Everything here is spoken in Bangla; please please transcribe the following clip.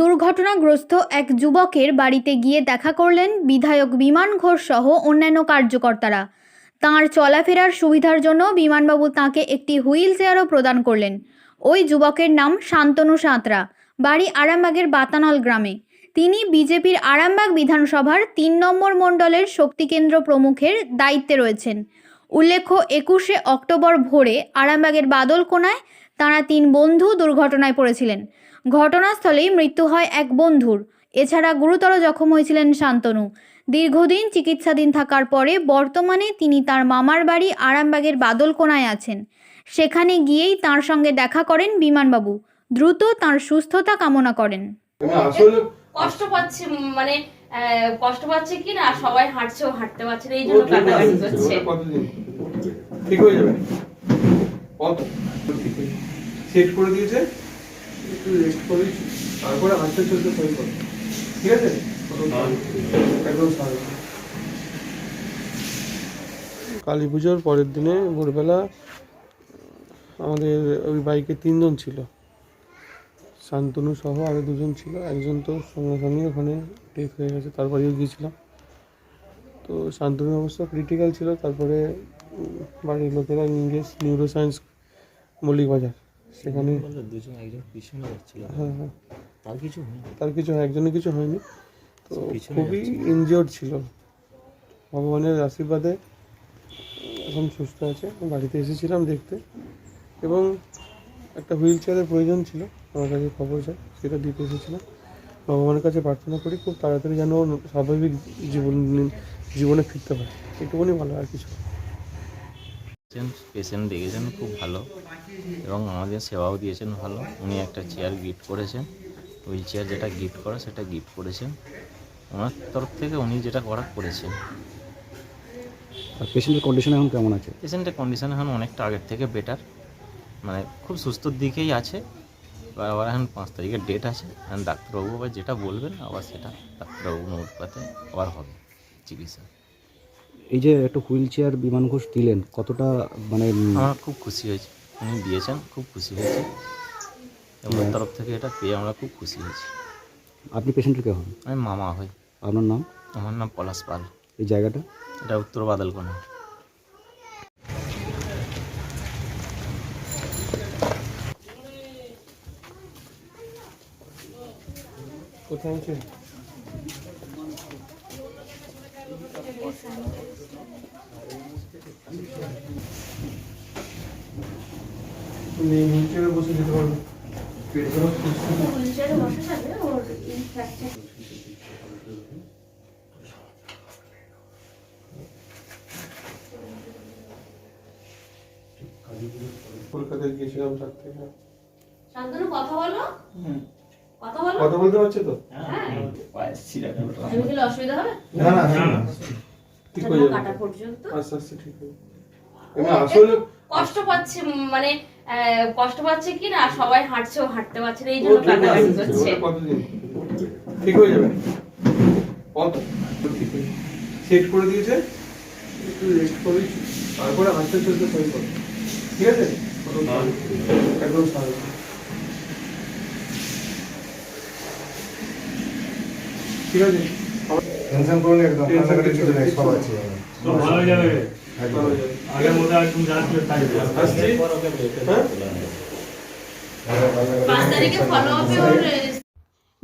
দুর্ঘটনাগ্রস্ত এক যুবকের বাড়িতে গিয়ে দেখা করলেন বিধায়ক বিমান ঘোষ সহ অন্যান্য কার্যকর্তারা। তাঁর চলাফেরার সুবিধার জন্য বিমানবাবু তাঁকে একটি হুইল চেয়ারও প্রদান করলেন। ওই যুবকের নাম শান্তনু সাঁতরা, বাড়ি আরামবাগের বাতানল গ্রামে। তিনি বিজেপির আরামবাগ বিধানসভার তিন নম্বর মণ্ডলের শক্তিকেন্দ্র প্রমুখের দায়িত্বে রয়েছেন। উল্লেখ্য, একুশে অক্টোবর ভোরে আরামবাগের বাদলকোনায় তাঁরা তিন বন্ধু দুর্ঘটনায় পড়েছিলেন। ঘটনাস্থলেই মৃত্যু হয় এক বন্ধুর। এছাড়া গুরুতর জখম হয়েছিলেন শান্তনু। দীর্ঘদিন চিকিৎসাধীন থাকার পরে বর্তমানে তিনি তার মামার বাড়ি আরামবাগের বাদলকোনায় আছেন। সেখানে গিয়েই তার সঙ্গে দেখা করেন বিমানবাবু। দ্রুত তার সুস্থতা কামনা করেন। কষ্ট পাচ্ছে মানে কষ্ট পাচ্ছে কি না? সবাই হাঁটছেও হাঁটতে পারছে না এই জন্য ঠিক কান্নাকাটি করছে। ঠিক হয়ে যাবে? কত? সেট করে দিয়েছে? কালী পুজোর পরের দিনে ভোরবেলা আমাদের ওই বাইকে তিনজন ছিল। শান্তনু সহ আরও দুজন ছিল। একজন তো সঙ্গে সঙ্গে ওখানে ডেথ হয়ে গেছে তারপরেও গিয়েছিলাম। তো শান্তনুর অবস্থা ক্রিটিক্যাল ছিল। তারপরে বাড়ির লোকেরা ইংলিশ নিউরো সায়েন্স মল্লিক বাজার সেখানে দুজন একজন পিছনে যাচ্ছিল। হ্যাঁ হ্যাঁ। তার কিছু হয়নি? তার কিছু একজনের কিছু হয়নি। তো খুবই। ইনজিওর্ড ছিল। ভগবানের আশীর্বাদে এখন সুস্থ আছে। বাড়িতে এসেছিলাম দেখতে। এবং একটা হুইল চেয়ারের প্রয়োজন ছিল। আমার কাছে খবর যায় সেটা দিতে এসেছিলাম। ভগবানের কাছে প্রার্থনা করি খুব তাড়াতাড়ি যেন স্বাভাবিক জীবন জীবনে ফিরতে পারে। এটুকুনি ভালো আর কিছু না। পেশেন্ট পেশেন্ট দেখেছেন খুব ভালো এবং আমাদের সেবাও দিয়েছেন ভালো। উনি একটা চেয়ার গিফট করেছেন। হুইল চেয়ার যেটা গিফট করা সেটা গিফট করেছেন। ওনার তরফ থেকে উনি যেটা করা করেছেন। আর পেশেন্টের কন্ডিশন এখন কেমন আছে? পেশেন্টের কন্ডিশন এখন অনেকটা আগের থেকে বেটার মানে খুব সুস্থর দিকেই আছে। এবার আবার এখন পাঁচ তারিখের ডেট আছে। এখন ডাক্তারবাবু আবার যেটা বলবেন আবার সেটা ডাক্তারবাবু নোট পাতে আবার হবে চিকিৎসা। এই যে একটা হুইল চেয়ার বিমান ঘোষ দিলেন কতটা মানে আমরা খুব খুশি হয়েছি। উনি দিয়েছেন খুব খুশি হয়েছে। আমার তরফ থেকে এটা পেয়ে আমরা খুব খুশি হয়েছি। আপনি পেশেন্টের কে হন? আমি মামা হই। আপনার নাম? আমার নাম পলাশ পাল। এই জায়গাটা? এটা উত্তর বাদলকোনা কোথায় তুমি বসে যেতে পারবে পেট কলকাতায় গিয়েছিলাম তার থেকে। শান্তনু কথা বলো। কথা বলো। কথা বলতে পারছ তো? হ্যাঁ। হ্যাঁ। অসুবিধা হবে? না না। ঠিক হয়ে যাবে। কাটা পর্যন্ত। আস্তে আস্তে ঠিক হয়ে যাবে। আসলে কষ্ট পাচ্ছে মানে কষ্ট পাচ্ছে কি না সবাই হাঁটছেও হাঁটতে পারছে না এই জন্য ঠিক করছে ঠিক হয়ে যাবে। কত ঠিক হয়ে সেট করে দিয়েছে। একটু রেস্ট করে তারপরে হাঁটতে চলতে করো। ঠিক আছে? একদম ঠিক আছে? টেনশন করুন একদম টেনশন কিছু নেই সব আছে। সব ভালো হয়ে যাবে। একদম। ভালো যাবে। তুমি মতো তাই আসছি? হ্যাঁ? পাঁচ তারিখে ফলো হবে ওর